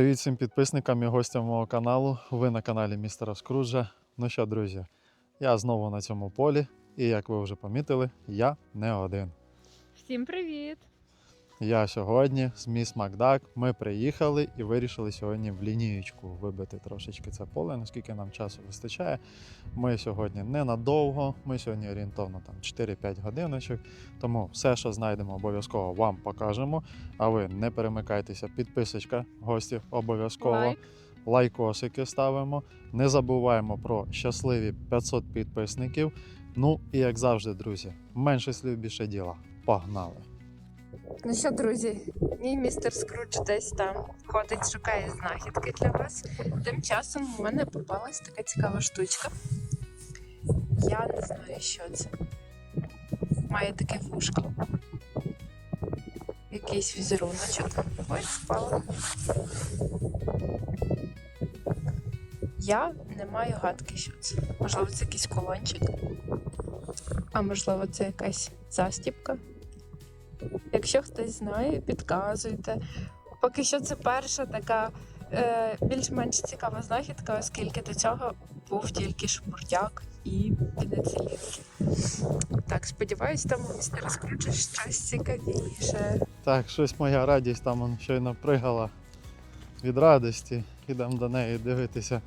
Привіт всім підписникам і гостям мого каналу. Ви на каналі Містера Скруджа. Ну що, друзі, я знову на цьому полі, і як ви вже помітили, я не один. Всім привіт! Я сьогодні з міс Макдак. Ми приїхали і вирішили сьогодні в лінієчку вибити трошечки це поле, наскільки нам часу вистачає. Ми сьогодні ненадовго, ми сьогодні орієнтовно там 4-5 годиночок. Тому все, що знайдемо, обов'язково вам покажемо. А ви не перемикайтеся, підписочка гостів обов'язково. Лайк. лайкосики ставимо. Не забуваємо про щасливі 500 підписників. Ну і як завжди, друзі, менше слів більше діла. Погнали! Ну що, друзі, мій містер Скрудж десь там ходить, шукає знахідки для вас. Тим часом у мене попалась така цікава штучка. Я не знаю, що це. Має таке вушко. Якийсь візеруночок. Ой, впала. Я не маю гадки, що це. Можливо, це якийсь колончик. А можливо, це якась застіпка. Якщо хтось знає, підказуйте. Поки що це перша така е, більш-менш цікава знахідка, оскільки до цього був тільки шпуртяк і піницилінки. Так, сподіваюсь, там у містера щось цікавіше. Так, щось моя радість там щойно пригала від радості. Ідемо до неї дивитися,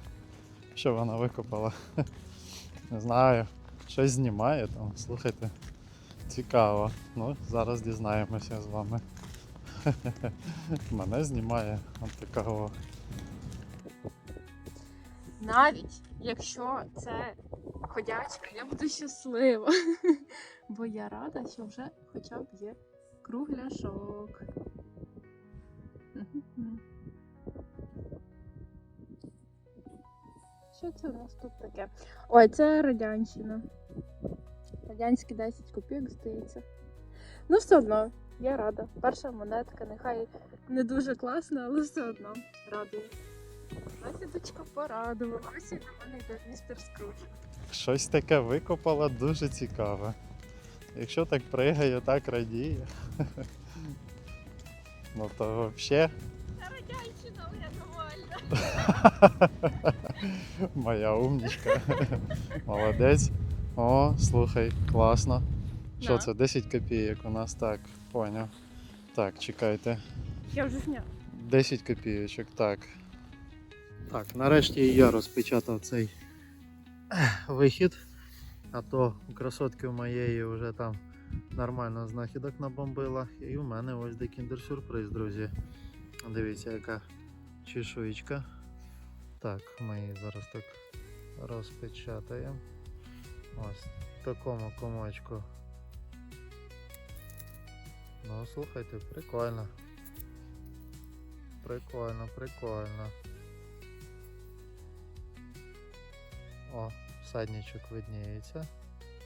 що вона викопала. Не знаю, щось знімає там, слухайте. Цікаво. Ну, зараз дізнаємося з вами. Мене знімає от. Навіть якщо це ходячка, я буду щаслива. Бо я рада, що вже хоча б є кругляшок. Що це у нас тут таке? Ой, це радянщина. Радянські 10 копійок, здається. Ну, все одно, я рада. Перша монетка, нехай не дуже класна, але все одно радує. Засідочка порадувала. Ось і до мене йде містер Скрудж. Щось таке викопала дуже цікаве. Якщо так пригає, так радіє. Ну то взагалі Радянщина врятувальна. моя умнічка. Молодець. О, слухай, класно. Що Да. це? 10 копійок у нас так, поняв. Так, чекайте. Я вже зняв. 10 копійочок, так. Так, нарешті і я розпечатав цей ех, вихід. А то у красотки у моєї вже там нормально знахідок набомбила. І у мене ось де кіндер-сюрприз, друзі. Дивіться, яка чешуєчка. Так, ми її зараз так розпечатаємо. Ось в такому комочку. Ну, слухайте, прикольно. Прикольно, прикольно. О, садничок видніється.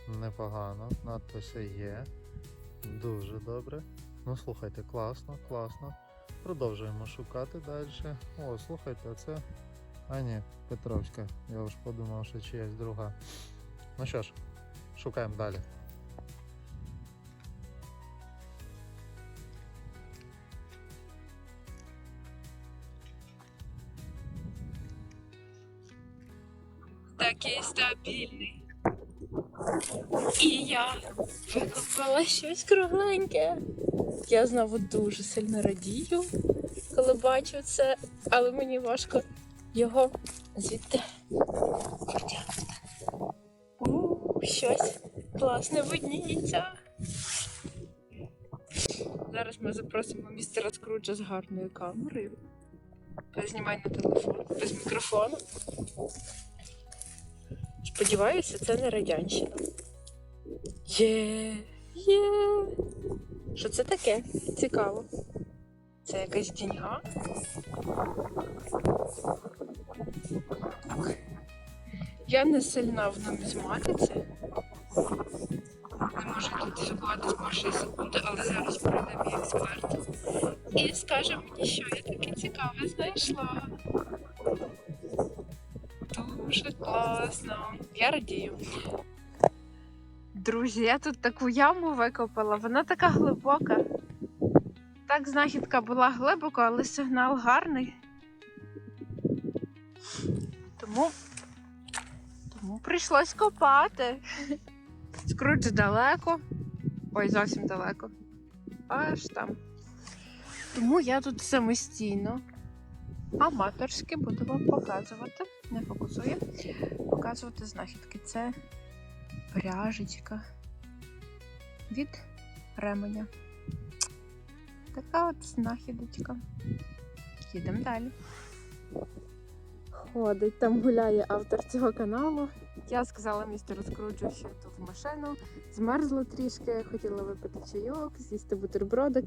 Непогано, надписи є. Дуже добре. Ну слухайте, класно, класно. Продовжуємо шукати далі. О, слухайте, а це. А ні, Петровська. Я вже подумав, що чиясь друга. Ну що ж, шукаємо далі. Такий стабільний. І я викопала щось кругленьке. Я знову дуже сильно радію, коли бачу це, але мені важко його звідти класне видніється. Зараз ми запросимо містера Скруджа з гарною камерою. Знімай на телефон без мікрофону. Сподіваюся, це не радянщина. Є, є. Що це таке? Цікаво. Це якась діньга? Я не сильна в нумізматиці. Не можу тут з першої секунди, але зараз прийде мій експерт. І скаже мені, що я таке цікаве знайшла. Дуже класно. Я радію. Друзі, я тут таку яму викопала, вона така глибока. Так, знахідка була глибоко, але сигнал гарний. Тому, тому прийшлось копати. Скрудж далеко. Ой, зовсім далеко. Аж там. Тому я тут самостійно, аматорськи буду вам показувати. Не фокусує. Показувати знахідки. Це пряжечка від ременя. Така от знахідочка. Їдемо далі. Ходить, там гуляє автор цього каналу. Я сказала містеру Скруджу, що йду в машину. Змерзла трішки, хотіла випити чайок, з'їсти бутербродик.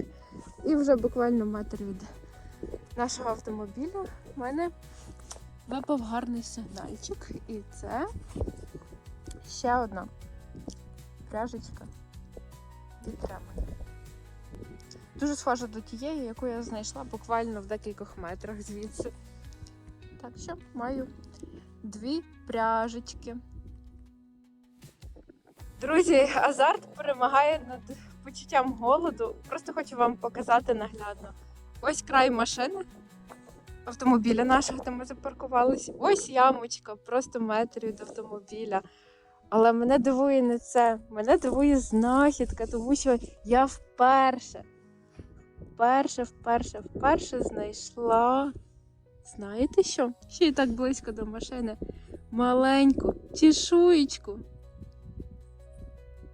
І вже буквально метр від нашого автомобіля в мене випав гарний сигнальчик. І це ще одна пряжечка від ременя. Дуже схожа до тієї, яку я знайшла буквально в декількох метрах звідси. Так що маю дві пряжечки. Друзі, азарт перемагає над почуттям голоду. Просто хочу вам показати наглядно. Ось край машини автомобіля нашого, де ми запаркувалися. Ось ямочка, просто метр від автомобіля. Але мене дивує не це. Мене дивує знахідка, тому що я вперше, вперше, вперше, вперше знайшла. Знаєте що? Ще й так близько до машини. Маленьку чешуєчку.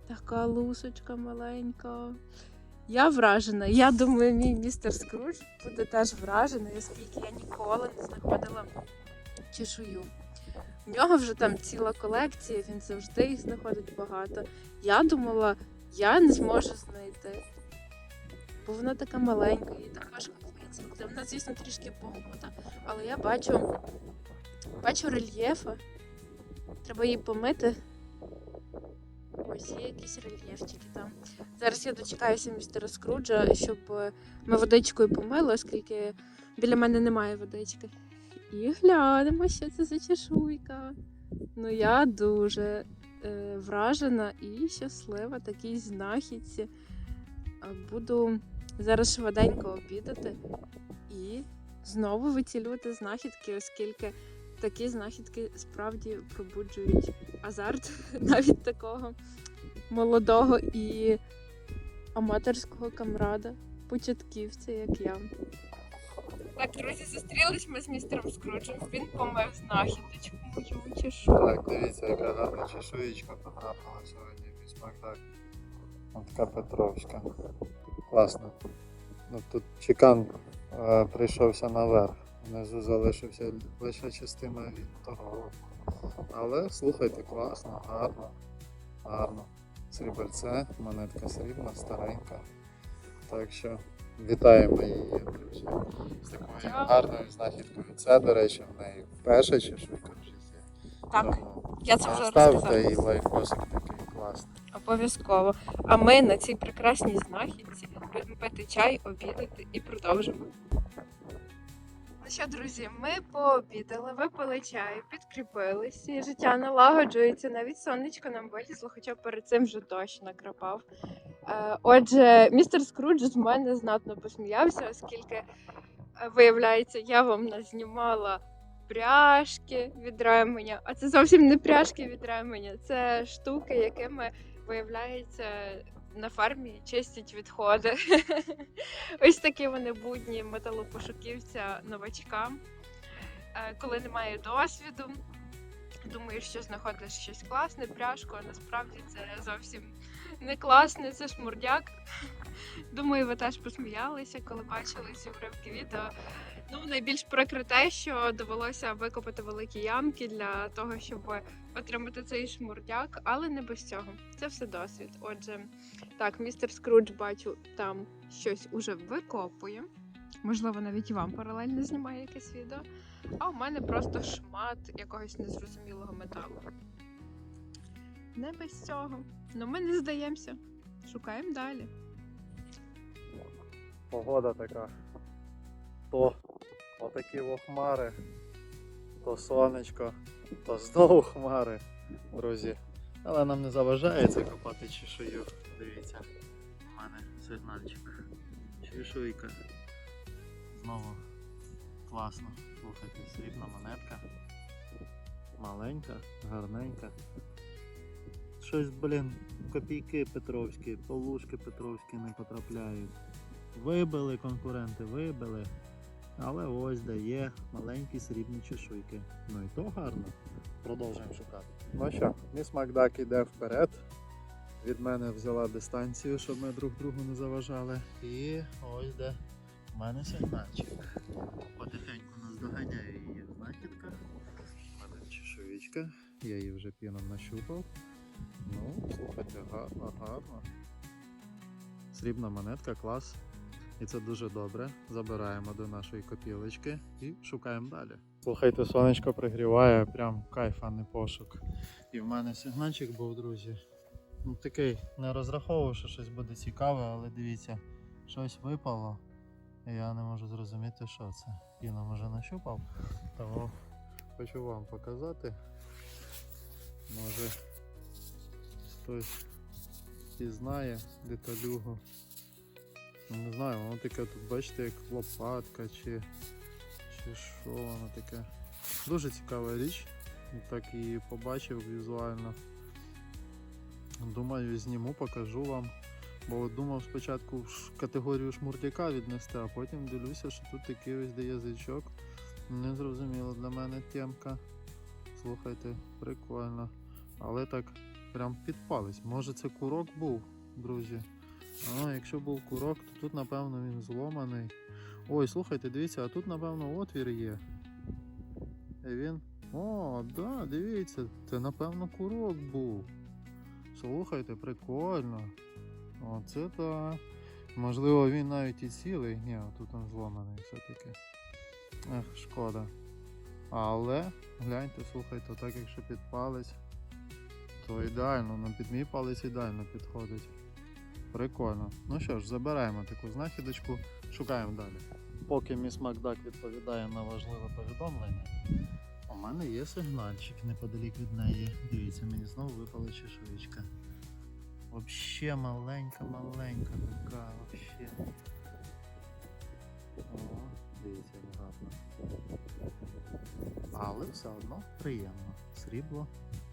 Така лусочка маленька. Я вражена. Я думаю, мій містер Скрудж буде теж вражений, оскільки я ніколи не знаходила чешую. У нього вже там ціла колекція, він завжди їх знаходить багато. Я думала, я не зможу знайти. Бо вона така маленька і так важко витягнути. Вона, звісно, трішки погнута, але я бачу, бачу рельєфи. Треба її помити. Ось є якісь рельєфчики там. Зараз я дочекаюся містера Скруджа, щоб е, ми водичкою помили, оскільки біля мене немає водички. І глянемо, що це за чешуйка. Ну, я дуже е, вражена і щаслива такій знахідці. Буду зараз швиденько обідати і знову вицілювати знахідки, оскільки такі знахідки справді пробуджують азарт навіть такого молодого і аматорського камрада, початківця, як я. Так, друзі, зустрілись ми з містером Скруджем. Він помив знахідочку мою чешу. Так, дивіться, яка гарна чешуєчка потрапила сьогодні в мій смакдак. Така Петровська. Класно. Ну, тут чекан е, прийшовся наверх. Внизу залишився лише частина від того. Але слухайте, класно, гарно, гарно. Сріберце, монетка срібна, старенька. Так що вітаємо її, друзі. З такою гарною знахідкою. Це, до речі, в неї перша чешуйка в житті. Так, Тому я це вже Ставте розказала. і лайкосик такий класний. Обов'язково. А ми на цій прекрасній знахідці будемо чай, обідати і продовжимо. Ну що, друзі, ми пообідали, випили чаю, підкріпилися, і життя налагоджується. Навіть сонечко нам вилізло, хоча перед цим вже дощ накрапав. Е, Отже, містер Скрудж з мене знатно посміявся, оскільки, е, виявляється, я вам назнімала пряжки від ременя, а це зовсім не пряжки від ременя, це штуки, якими виявляється на фермі чистять відходи. Ось такі вони будні металопошуківця новачкам. Е, Коли немає досвіду, думаєш, що знаходиш щось класне, пряжку, а насправді це зовсім не класне, це шмурдяк. Думаю, ви теж посміялися, коли бачили ці уривки відео. Ну, найбільш прикре те, що довелося викопати великі ямки для того, щоб отримати цей шмурдяк, але не без цього. Це все досвід. Отже, так, містер Скрудж, бачу, там щось уже викопує. Можливо, навіть і вам паралельно знімає якесь відео. А у мене просто шмат якогось незрозумілого металу. Не без цього. Ну ми не здаємося. Шукаємо далі. Погода така. То отакі во хмари, то сонечко, то знову хмари, друзі. Але нам не заважає це копати чешую. Дивіться, у мене сигнальчик. Чешуйка. Знову класно. Слухайте, срібна монетка. Маленька, гарненька. Щось, блін, копійки Петровські, полушки Петровські не потрапляють. Вибили конкуренти, вибили. Але ось де є маленькі срібні чешуйки. Ну і то гарно. Продовжуємо шукати. Ну що, міс Макдак іде вперед. Від мене взяла дистанцію, щоб ми друг другу не заважали. І ось де в мене сигнальчик. Потихеньку наздоганяє її знахідка. У мене чешуєчка. Я її вже піном нащупав. Ну, слухайте, гарно, гарно. Срібна монетка, клас. І це дуже добре. Забираємо до нашої копілочки і шукаємо далі. Слухайте, сонечко пригріває, прям кайф, а не пошук. І в мене сигнальчик був, друзі. Ну такий, не розраховував, що щось буде цікаве, але дивіться, щось випало. І я не можу зрозуміти, що це. Піна може нащупав. Тому хочу вам показати. Може хтось пізнає деталюгу. Ну, Не знаю, воно таке тут, бачите, як лопатка чи, чи що воно таке. Дуже цікава річ. Так її побачив візуально. Думаю, зніму, покажу вам. Бо думав спочатку в категорію шмурдяка віднести, а потім дивлюся, що тут такий ось де язичок. Незрозуміло для мене темка. Слухайте, прикольно. Але так прям підпались. Може це курок був, друзі. А, якщо був курок, то тут напевно він зломаний. Ой, слухайте, дивіться, а тут напевно отвір є. І він. О, да, дивіться, це напевно курок був. Слухайте, прикольно. Оце так. Можливо, він навіть і цілий. Ні, тут він зломаний все-таки. Ех, шкода. Але, гляньте, слухайте, так якщо під палець, то ідеально, ну під мій палець ідеально підходить. Прикольно. Ну що ж, забираємо таку знахідочку, шукаємо далі. Поки міс Макдак відповідає на важливе повідомлення, у мене є сигнальчик неподалік від неї. Дивіться, мені знову випала чешуєчка. Вообще маленька, маленька така, вообще. О, дивіться, гарно. Але все одно приємно. Срібло,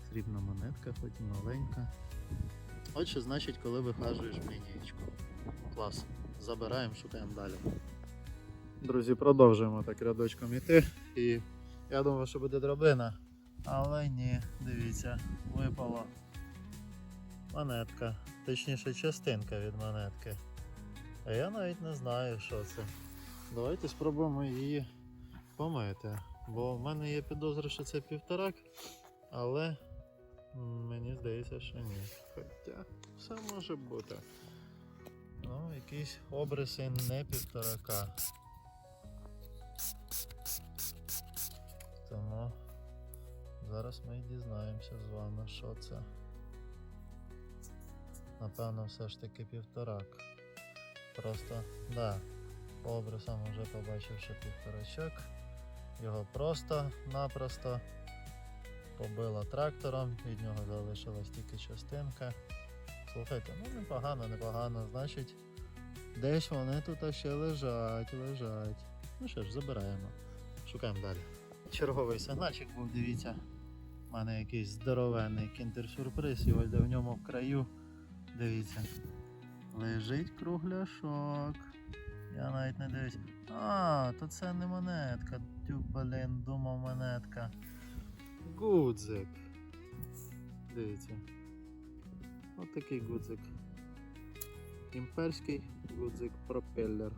срібна монетка, хоч і маленька. От значить, коли вихажуєш в лінієчку. Клас. Забираємо, шукаємо далі. Друзі, продовжуємо так рядочком іти. І я думав, що буде дробина. Але ні, дивіться, випала монетка. Точніше, частинка від монетки. А я навіть не знаю, що це. Давайте спробуємо її помити. Бо в мене є підозра, що це півторак, але мені здається, що ні. Хоча все може бути. Ну, якісь обриси не півторака. Тому зараз ми дізнаємося з вами, що це. Напевно, все ж таки півторак. Просто, да, по обрисам вже побачив, що півторачок. Його просто-напросто побило трактором, від нього залишилась тільки частинка. Слухайте, ну непогано, непогано, значить, десь вони тут ще лежать, лежать. Ну що ж, забираємо. Шукаємо далі. Черговий сигнальчик був, дивіться. У мене якийсь здоровенний кіндер-сюрприз, і ось в ньому в краю, дивіться, лежить кругляшок. Я навіть не дивлюсь. А, то це не монетка. Тю, блін, думав монетка. Гудзик. Дивіться. Ось такий гудзик. Імперський гудзик пропеллер.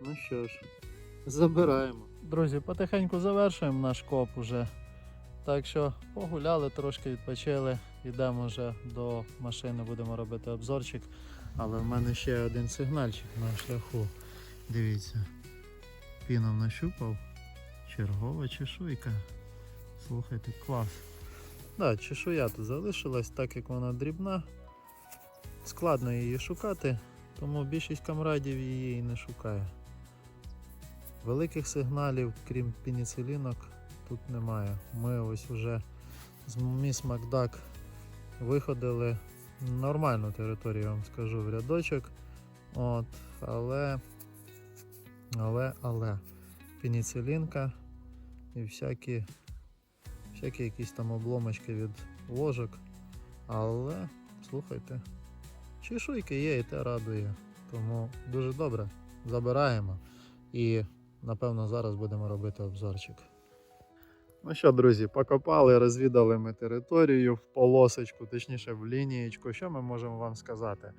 Ну що ж, забираємо. Друзі, потихеньку завершуємо наш коп уже. Так що погуляли, трошки відпочили. Йдемо вже до машини, будемо робити обзорчик. Але в мене ще один сигнальчик на шляху. Дивіться. Піном нащупав. Чергова чешуйка. Слухайте, клас. Да, чешуя тут залишилась, так як вона дрібна. Складно її шукати, тому більшість камрадів її і не шукає. Великих сигналів, крім пеніцилінок, тут немає. Ми ось вже з міс Макдак виходили нормальну територію, я вам скажу, в рядочок. От, але, але, але, пеніцилінка і всякі, всякі якісь там обломочки від ложок. Але слухайте, чешуйки є і те радує. Тому дуже добре. Забираємо. І напевно зараз будемо робити обзорчик. Ну що, друзі, покопали, розвідали ми територію в полосочку, точніше в лінієчку. Що ми можемо вам сказати?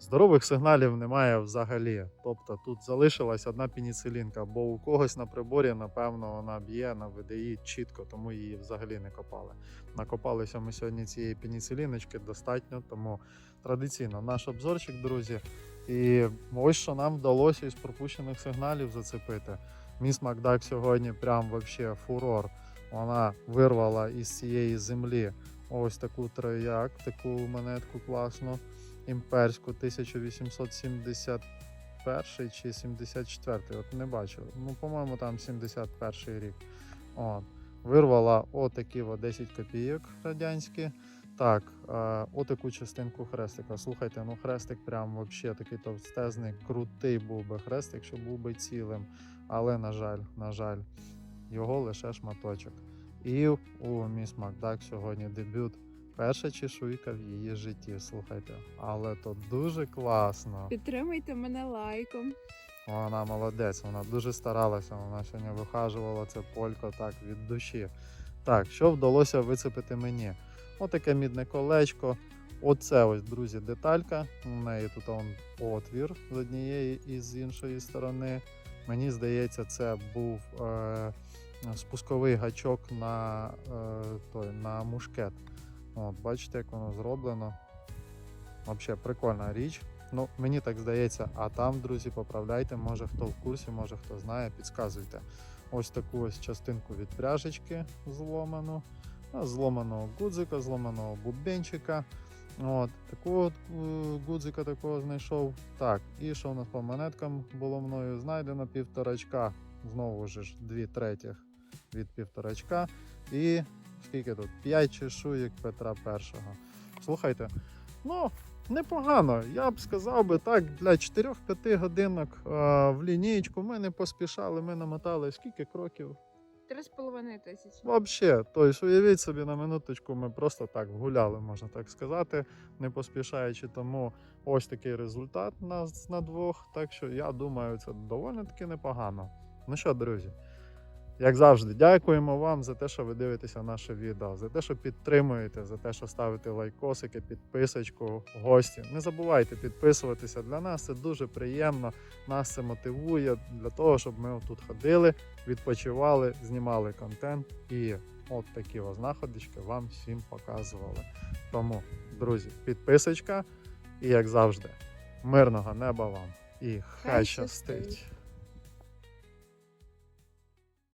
Здорових сигналів немає взагалі. Тобто тут залишилась одна пеніцилінка, бо у когось на приборі, напевно, вона б'є на VDI чітко, тому її взагалі не копали. Накопалися ми сьогодні цієї пеніциліночки достатньо, тому традиційно наш обзорчик, друзі. І ось що нам вдалося із пропущених сигналів зацепити. Міс Макдак сьогодні прям вообще фурор. Вона вирвала із цієї землі ось таку трояк, таку монетку класну, імперську 1871 чи 74, от не бачив. Ну, по-моєму, там 71 рік. От. Вирвала отакі от 10 копійок радянські. Так, е, отаку частинку хрестика. Слухайте, ну хрестик прям вообще такий товстезний, крутий був би хрестик, якщо був би цілим. Але, на жаль, на жаль, його лише шматочок. І у міс Макдак сьогодні дебют. Перша чешуйка в її житті. Слухайте, але то дуже класно. Підтримуйте мене лайком. Вона молодець, вона дуже старалася. Вона сьогодні вихажувала це полько так від душі. Так, що вдалося вицепити мені? Отаке мідне колечко. Оце ось, друзі, деталька. У неї тут он отвір з однієї і з іншої сторони. Мені здається, це був е, спусковий гачок на, е, той, на мушкет. От, бачите, як воно зроблено. Взагалі прикольна річ. Ну, мені так здається, а там, друзі, поправляйте, може хто в курсі, може хто знає, підказуйте. Ось таку ось частинку від пряжечки зломану, зломаного гудзика, зломаного бубенчика. От, таку от е, гудзика такого знайшов. Так, і що у нас по монеткам було мною знайдено півторачка. Знову ж дві третіх від півторачка. І скільки тут? П'ять чешуєк Петра І. Слухайте, ну, непогано. Я б сказав би так, для 4-5 годинок е, в лінійку ми не поспішали, ми намотали скільки кроків. Три з половиною тисячі. Вообще, тобто, уявіть собі на минуточку, ми просто так гуляли, можна так сказати, не поспішаючи. Тому ось такий результат нас на двох. Так що я думаю, це доволі таки непогано. Ну що, друзі, як завжди, дякуємо вам за те, що ви дивитеся наше відео, за те, що підтримуєте, за те, що ставите лайкосики, підписочку, гості. Не забувайте підписуватися. Для нас це дуже приємно. Нас це мотивує для того, щоб ми тут ходили, відпочивали, знімали контент і от такі знаходочки вам всім показували. Тому, друзі, підписочка і як завжди, мирного неба вам і хай щастить.